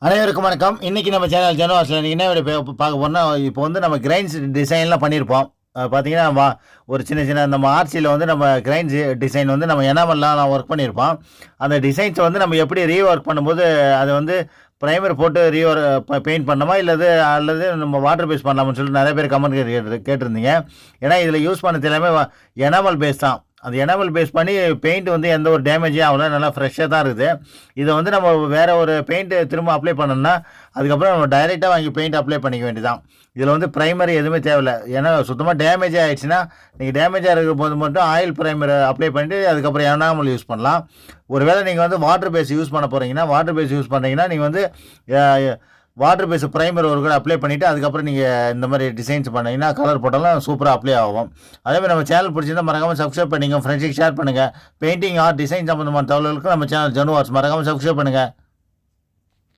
அனைவருக்கும் வணக்கம். இன்றைக்கி நம்ம சேனல் ஜனவாசில் என்ன வீடியோ பார்க்க போறோம்னா இப்போ வந்து நம்ம கிரைன்ஸ் டிசைன்லாம் பண்ணியிருப்போம். பார்த்தீங்கன்னா வா- ஒரு சின்ன சின்ன நம்ம ஆர்சியில் வந்து நம்ம கிரைன்ஸ் டிசைன் வந்து நம்ம எனாமல்லாம் ஒர்க் பண்ணியிருப்போம். அந்த டிசைன்ஸை வந்து நம்ம எப்படி ரீ ஒர்க் பண்ணும்போது அதை வந்து ப்ரைமர் போட்டு ரீஒர் பெயிண்ட் பண்ணணுமா இல்லது அல்லது நம்ம வாட்டர் பேஸ் பண்ணலாம்னு சொல்லிட்டு நிறைய பேர் கமெண்ட் கேட்டு கேட்டிருந்தீங்க. ஏன்னா இதில் யூஸ் பண்ணது எல்லாமே எனாமல் பேஸ் தான். அந்த எனாமல் பேஸ் பண்ணி பெயிண்ட் வந்து எந்த ஒரு டேமேஜே ஆகல நல்லா ஃப்ரெஷ்ஷாக தான் இருக்குது. இதை வந்து நம்ம வேறு ஒரு பெயிண்ட்டு திரும்ப அப்ளை பண்ணோம்னா அதுக்கப்புறம் நம்ம டைரெக்டாக வாங்கி பெயிண்ட் அப்ளை பண்ணிக்க வேண்டியதான் இதில் வந்து ப்ரைமரி எதுவுமே தேவையில்ல. ஏன்னா சுத்தமாக டேமேஜ் ஆகிடுச்சுன்னா நீங்கள் டேமேஜாக இருக்கிற போது மட்டும் ஆயில் ப்ரைமர் அப்ளை பண்ணிட்டு அதுக்கப்புறம் எனாமல் யூஸ் பண்ணலாம். ஒருவேளை நீங்கள் வந்து வாட்டர் பேஸ் யூஸ் பண்ண போகிறீங்கன்னா வாட்டர் பேஸ் யூஸ் பண்ணுறீங்கன்னா நீங்கள் வந்து வாட்டர் பேஸ் ப்ரைமர் ஒரு கூட அப்ளை பண்ணிவிட்டு அதுக்கப்புறம் நீங்கள் இந்த மாதிரி டிசைன்ஸ் பண்ணிங்கன்னா கலர் போட்டாலும் சூப்பராக அப்ளை ஆகும். அதே மாதிரி நம்ம சேனல் பிடிச்சிருந்தால் மறக்காமல் சப்ஸ்கிரைப் பண்ணுங்கள் ஃப்ரெண்ட்ஸுக்கு ஷேர் பண்ணுங்கள் பெயிண்டிங் ஆர் டிசைன் சம்மந்தமான தகவல்களுக்கு நம்ம சேனல் ஜனுவார்ஸ் மறக்காமல் சப்ஸ்கிரைப் பண்ணுங்கள்